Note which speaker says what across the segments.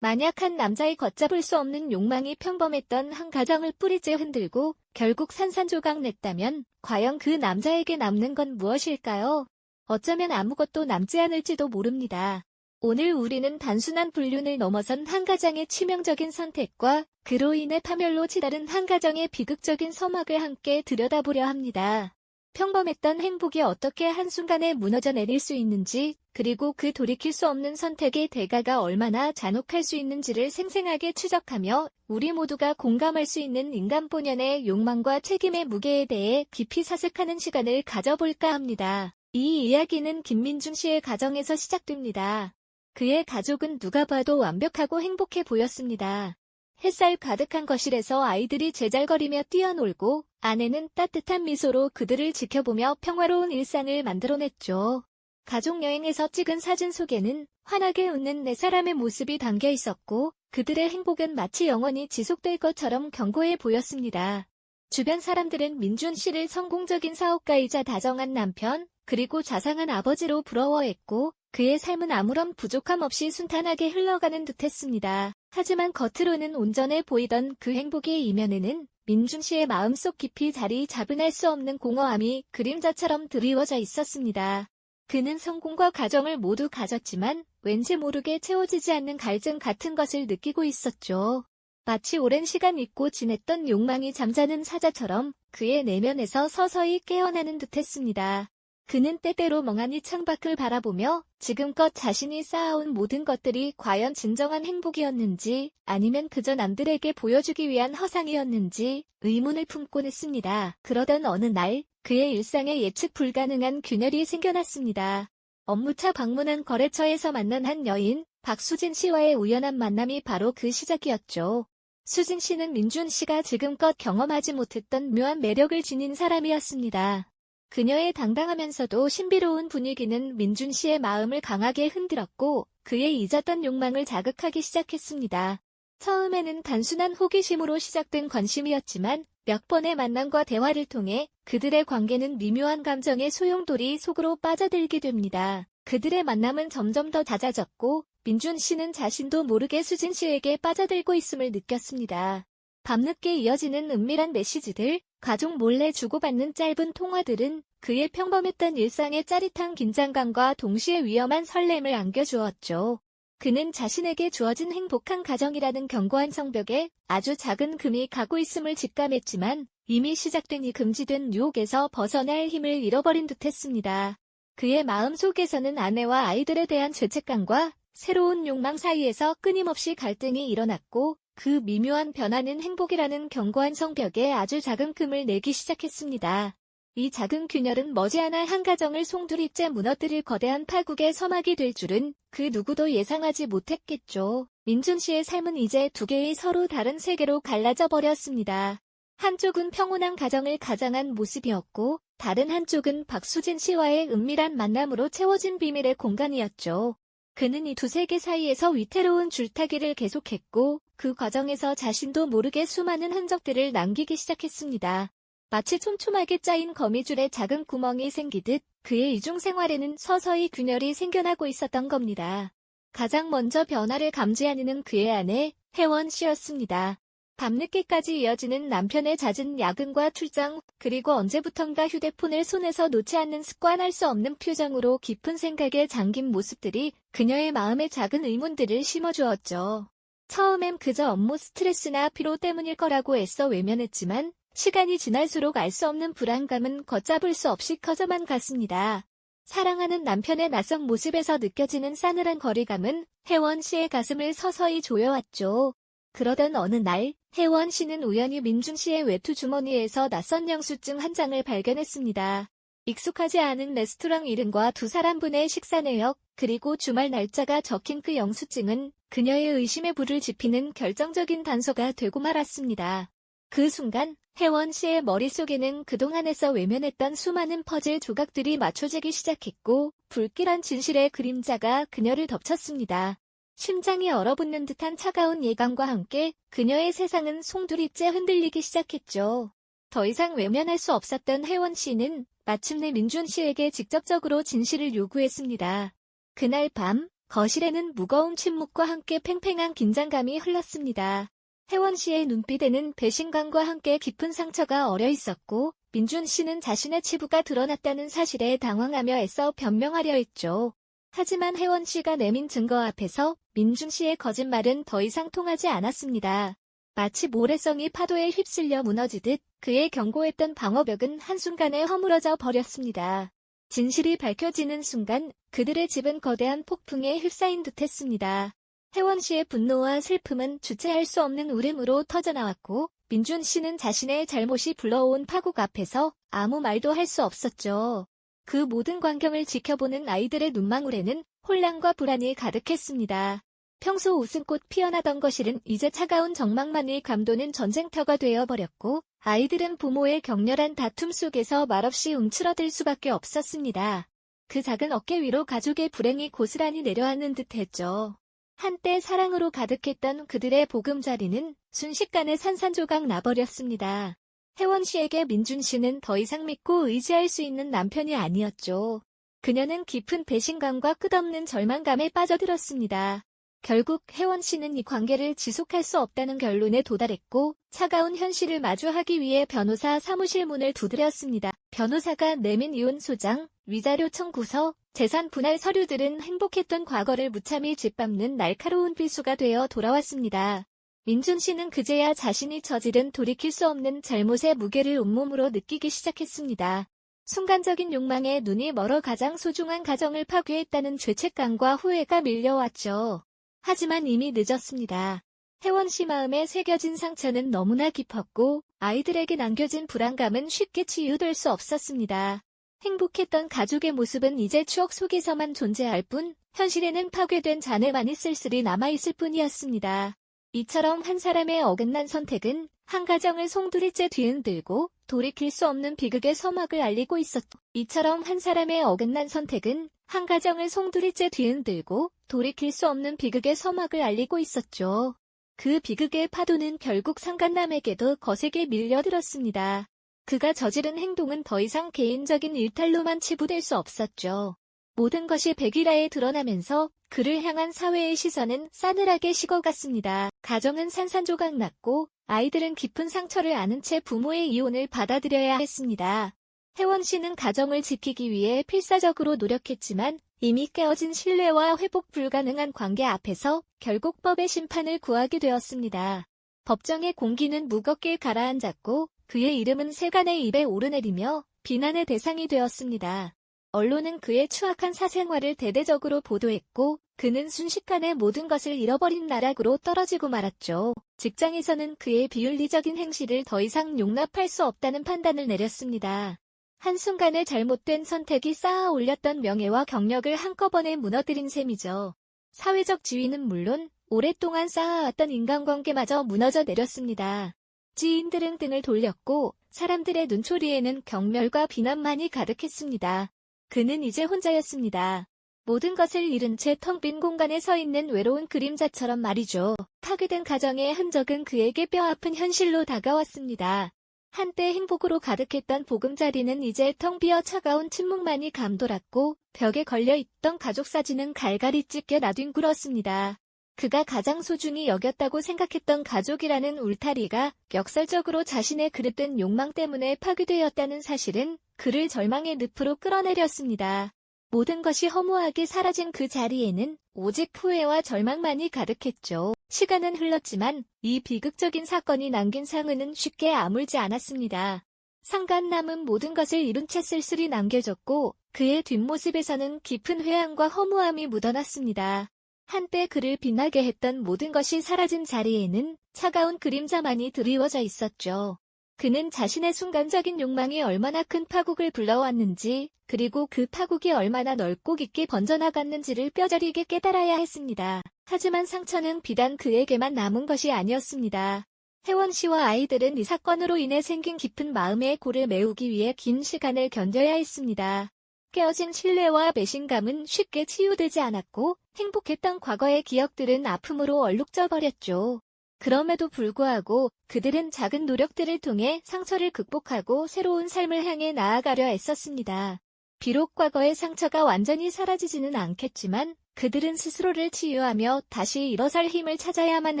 Speaker 1: 만약 한 남자의 걷잡을 수 없는 욕망이 평범했던 한 가정을 뿌리째 흔들고 결국 산산조각 냈다면 과연 그 남자에게 남는 건 무엇일까요? 어쩌면 아무것도 남지 않을지도 모릅니다. 오늘 우리는 단순한 불륜을 넘어선 한 가정의 치명적인 선택과 그로 인해 파멸로 치달은 한 가정의 비극적인 서막을 함께 들여다보려 합니다. 평범했던 행복이 어떻게 한순간에 무너져 내릴 수 있는지, 그리고 그 돌이킬 수 없는 선택의 대가가 얼마나 잔혹할 수 있는지를 생생하게 추적하며 우리 모두가 공감할 수 있는 인간 본연의 욕망과 책임의 무게에 대해 깊이 사색하는 시간을 가져볼까 합니다. 이 이야기는 김민준 씨의 가정에서 시작됩니다. 그의 가족은 누가 봐도 완벽하고 행복해 보였습니다. 햇살 가득한 거실에서 아이들이 제잘거리며 뛰어놀고 아내는 따뜻한 미소로 그들을 지켜보며 평화로운 일상을 만들어냈죠. 가족여행에서 찍은 사진 속에는 환하게 웃는 네 사람의 모습이 담겨 있었고 그들의 행복은 마치 영원히 지속될 것처럼 견고해 보였습니다. 주변 사람들은 민준 씨를 성공적인 사업가이자 다정한 남편, 그리고 자상한 아버지로 부러워했고 그의 삶은 아무런 부족함 없이 순탄하게 흘러가는 듯했습니다. 하지만 겉으로는 온전해 보이던 그 행복의 이면에는 민준 씨의 마음속 깊이 자리 잡은 할 수 없는 공허함이 그림자처럼 드리워져 있었습니다. 그는 성공과 가정을 모두 가졌지만 왠지 모르게 채워지지 않는 갈증 같은 것을 느끼고 있었죠. 마치 오랜 시간 잊고 지냈던 욕망이 잠자는 사자처럼 그의 내면에서 서서히 깨어나는 듯했습니다. 그는 때때로 멍하니 창밖을 바라보며 지금껏 자신이 쌓아온 모든 것들이 과연 진정한 행복이었는지 아니면 그저 남들에게 보여주기 위한 허상이었는지 의문을 품곤 했습니다. 그러던 어느 날 그의 일상에 예측 불가능한 균열이 생겨났습니다. 업무차 방문한 거래처에서 만난 한 여인, 박수진 씨와의 우연한 만남이 바로 그 시작이었죠. 수진 씨는 민준 씨가 지금껏 경험하지 못했던 묘한 매력을 지닌 사람이었습니다. 그녀의 당당하면서도 신비로운 분위기는 민준 씨의 마음을 강하게 흔들었고 그의 잊었던 욕망을 자극하기 시작했습니다. 처음에는 단순한 호기심으로 시작된 관심이었지만 몇 번의 만남과 대화를 통해 그들의 관계는 미묘한 감정의 소용돌이 속으로 빠져들게 됩니다. 그들의 만남은 점점 더 잦아졌고 민준 씨는 자신도 모르게 수진 씨에게 빠져들고 있음을 느꼈습니다. 밤늦게 이어지는 은밀한 메시지들, 가족 몰래 주고받는 짧은 통화들은 그의 평범했던 일상의 짜릿한 긴장감과 동시에 위험한 설렘을 안겨주었죠. 그는 자신에게 주어진 행복한 가정이라는 견고한 성벽에 아주 작은 금이 가고 있음을 직감했지만 이미 시작된 이 금지된 유혹에서 벗어날 힘을 잃어버린 듯했습니다. 그의 마음속에서는 아내와 아이들에 대한 죄책감과 새로운 욕망 사이에서 끊임없이 갈등이 일어났고 그 미묘한 변화는 행복이라는 견고한 성벽에 아주 작은 틈을 내기 시작했습니다. 이 작은 균열은 머지않아 한 가정을 송두리째 무너뜨릴 거대한 파국의 서막이 될 줄은 그 누구도 예상하지 못했겠죠. 민준 씨의 삶은 이제 두 개의 서로 다른 세계로 갈라져 버렸습니다. 한쪽은 평온한 가정을 가장한 모습이었고 다른 한쪽은 박수진 씨와의 은밀한 만남으로 채워진 비밀의 공간이었죠. 그는 이 두 세계 사이에서 위태로운 줄타기를 계속했고 그 과정에서 자신도 모르게 수많은 흔적들을 남기기 시작했습니다. 마치 촘촘하게 짜인 거미줄에 작은 구멍이 생기듯 그의 이중 생활에는 서서히 균열이 생겨나고 있었던 겁니다. 가장 먼저 변화를 감지하는 그의 아내 혜원 씨였습니다. 밤늦게까지 이어지는 남편의 잦은 야근과 출장, 그리고 언제부턴가 휴대폰을 손에서 놓지 않는 습관할 수 없는 표정으로 깊은 생각에 잠긴 모습들이 그녀의 마음에 작은 의문들을 심어주었죠. 처음엔 그저 업무 스트레스나 피로 때문일 거라고 애써 외면했지만 시간이 지날수록 알 수 없는 불안감은 걷잡을 수 없이 커져만 갔습니다. 사랑하는 남편의 낯선 모습에서 느껴지는 싸늘한 거리감은 혜원 씨의 가슴을 서서히 조여왔죠. 그러던 어느 날 혜원 씨는 우연히 민준 씨의 외투 주머니에서 낯선 영수증 한 장을 발견했습니다. 익숙하지 않은 레스토랑 이름과 두 사람분의 식사 내역, 그리고 주말 날짜가 적힌 그 영수증은 그녀의 의심의 불을 지피는 결정적인 단서가 되고 말았습니다. 그 순간 혜원 씨의 머릿속에는 그동안에서 외면했던 수많은 퍼즐 조각들이 맞춰지기 시작했고 불길한 진실의 그림자가 그녀를 덮쳤습니다. 심장이 얼어붙는 듯한 차가운 예감과 함께 그녀의 세상은 송두리째 흔들리기 시작했죠. 더 이상 외면할 수 없었던 혜원 씨는 마침내 민준 씨에게 직접적으로 진실을 요구했습니다. 그날 밤 거실에는 무거운 침묵과 함께 팽팽한 긴장감이 흘렀습니다. 혜원 씨의 눈빛에는 배신감과 함께 깊은 상처가 어려 있었고, 민준 씨는 자신의 치부가 드러났다는 사실에 당황하며 애써 변명하려 했죠. 하지만 혜원 씨가 내민 증거 앞에서 민준 씨의 거짓말은 더 이상 통하지 않았습니다. 마치 모래성이 파도에 휩쓸려 무너지듯 그의 견고했던 방어벽은 한순간에 허물어져 버렸습니다. 진실이 밝혀지는 순간 그들의 집은 거대한 폭풍에 휩싸인 듯했습니다. 혜원 씨의 분노와 슬픔은 주체할 수 없는 울음으로 터져나왔고 민준 씨는 자신의 잘못이 불러온 파국 앞에서 아무 말도 할 수 없었죠. 그 모든 광경을 지켜보는 아이들의 눈망울에는 혼란과 불안이 가득했습니다. 평소 웃음꽃 피어나던 거실은 이제 차가운 정막만이 감도는 전쟁터가 되어버렸고 아이들은 부모의 격렬한 다툼 속에서 말없이 움츠러들 수밖에 없었습니다. 그 작은 어깨 위로 가족의 불행이 고스란히 내려앉는 듯했죠. 한때 사랑으로 가득했던 그들의 보금자리는 순식간에 산산조각 나버렸습니다. 혜원 씨에게 민준 씨는 더 이상 믿고 의지할 수 있는 남편이 아니었죠. 그녀는 깊은 배신감과 끝없는 절망감에 빠져들었습니다. 결국 혜원 씨는 이 관계를 지속할 수 없다는 결론에 도달했고 차가운 현실을 마주하기 위해 변호사 사무실 문을 두드렸습니다. 변호사가 내민 이혼 소장, 위자료 청구서, 재산 분할 서류들은 행복했던 과거를 무참히 짓밟는 날카로운 필수가 되어 돌아왔습니다. 민준 씨는 그제야 자신이 저지른 돌이킬 수 없는 잘못의 무게를 온몸으로 느끼기 시작했습니다. 순간적인 욕망에 눈이 멀어 가장 소중한 가정을 파괴했다는 죄책감과 후회가 밀려왔죠. 하지만 이미 늦었습니다. 혜원 씨 마음에 새겨진 상처는 너무나 깊었고 아이들에게 남겨진 불안감은 쉽게 치유될 수 없었습니다. 행복했던 가족의 모습은 이제 추억 속에서만 존재할 뿐 현실에는 파괴된 잔해만이 쓸쓸히 남아있을 뿐이었습니다. 이처럼 한 사람의 어긋난 선택은 한 가정을 송두리째 뒤흔들고 돌이킬 수 없는 비극의 서막을 알리고 있었고 이처럼 한 사람의 어긋난 선택은 한 가정을 송두리째 뒤흔들고 돌이킬 수 없는 비극의 서막을 알리고 있었죠. 그 비극의 파도는 결국 상간남에게도 거세게 밀려들었습니다. 그가 저지른 행동은 더 이상 개인적인 일탈로만 치부될 수 없었죠. 모든 것이 백일화에 드러나면서 그를 향한 사회의 시선은 싸늘하게 식어갔습니다. 가정은 산산조각 났고 아이들은 깊은 상처를 안은 채 부모의 이혼을 받아들여야 했습니다. 혜원 씨는 가정을 지키기 위해 필사적으로 노력했지만 이미 깨어진 신뢰와 회복 불가능한 관계 앞에서 결국 법의 심판을 구하게 되었습니다. 법정의 공기는 무겁게 가라앉았고 그의 이름은 세간의 입에 오르내리며 비난의 대상이 되었습니다. 언론은 그의 추악한 사생활을 대대적으로 보도했고 그는 순식간에 모든 것을 잃어버린 나락으로 떨어지고 말았죠. 직장에서는 그의 비윤리적인 행실을 더 이상 용납할 수 없다는 판단을 내렸습니다. 한순간에 잘못된 선택이 쌓아 올렸던 명예와 경력을 한꺼번에 무너뜨린 셈이죠. 사회적 지위는 물론 오랫동안 쌓아왔던 인간관계마저 무너져 내렸습니다. 지인들은 등을 돌렸고 사람들의 눈초리에는 경멸과 비난만이 가득했습니다. 그는 이제 혼자였습니다. 모든 것을 잃은 채 텅 빈 공간에 서 있는 외로운 그림자처럼 말이죠. 파괴된 가정의 흔적은 그에게 뼈아픈 현실로 다가왔습니다. 한때 행복으로 가득했던 보금자리는 이제 텅 비어 차가운 침묵만이 감돌았고 벽에 걸려있던 가족 사진은 갈갈이 찢겨 나뒹굴었습니다. 그가 가장 소중히 여겼다고 생각했던 가족이라는 울타리가 역설적으로 자신의 그릇된 욕망 때문에 파괴되었다는 사실은 그를 절망의 늪으로 끌어내렸습니다. 모든 것이 허무하게 사라진 그 자리에는 오직 후회와 절망만이 가득했죠. 시간은 흘렀지만 이 비극적인 사건이 남긴 상흔은 쉽게 아물지 않았습니다. 상간 남은 모든 것을 잃은 채 쓸쓸히 남겨졌고 그의 뒷모습에서는 깊은 회한과 허무함이 묻어났습니다. 한때 그를 빛나게 했던 모든 것이 사라진 자리에는 차가운 그림자만이 드리워져 있었죠. 그는 자신의 순간적인 욕망이 얼마나 큰 파국을 불러왔는지, 그리고 그 파국이 얼마나 넓고 깊게 번져나갔는지를 뼈저리게 깨달아야 했습니다. 하지만 상처는 비단 그에게만 남은 것이 아니었습니다. 혜원 씨와 아이들은 이 사건으로 인해 생긴 깊은 마음의 골을 메우기 위해 긴 시간을 견뎌야 했습니다. 깨어진 신뢰와 배신감은 쉽게 치유되지 않았고 행복했던 과거의 기억들은 아픔으로 얼룩져 버렸죠. 그럼에도 불구하고 그들은 작은 노력들을 통해 상처를 극복하고 새로운 삶을 향해 나아가려 애썼습니다. 비록 과거의 상처가 완전히 사라지지는 않겠지만 그들은 스스로를 치유하며 다시 일어설 힘을 찾아야만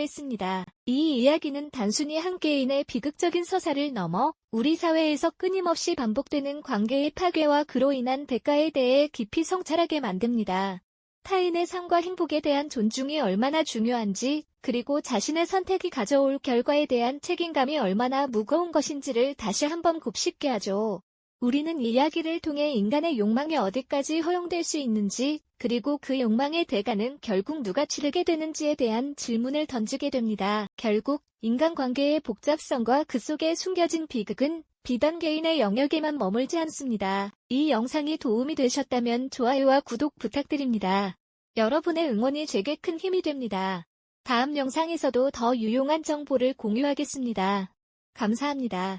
Speaker 1: 했습니다. 이 이야기는 단순히 한 개인의 비극적인 서사를 넘어 우리 사회에서 끊임없이 반복되는 관계의 파괴와 그로 인한 대가에 대해 깊이 성찰하게 만듭니다. 타인의 삶과 행복에 대한 존중이 얼마나 중요한지, 그리고 자신의 선택이 가져올 결과에 대한 책임감이 얼마나 무거운 것인지를 다시 한번 곱씹게 하죠. 우리는 이야기를 통해 인간의 욕망이 어디까지 허용될 수 있는지, 그리고 그 욕망의 대가는 결국 누가 치르게 되는지에 대한 질문을 던지게 됩니다. 결국 인간관계의 복잡성과 그 속에 숨겨진 비극은 비단 개인의 영역에만 머물지 않습니다. 이 영상이 도움이 되셨다면 좋아요와 구독 부탁드립니다. 여러분의 응원이 제게 큰 힘이 됩니다. 다음 영상에서도 더 유용한 정보를 공유하겠습니다. 감사합니다.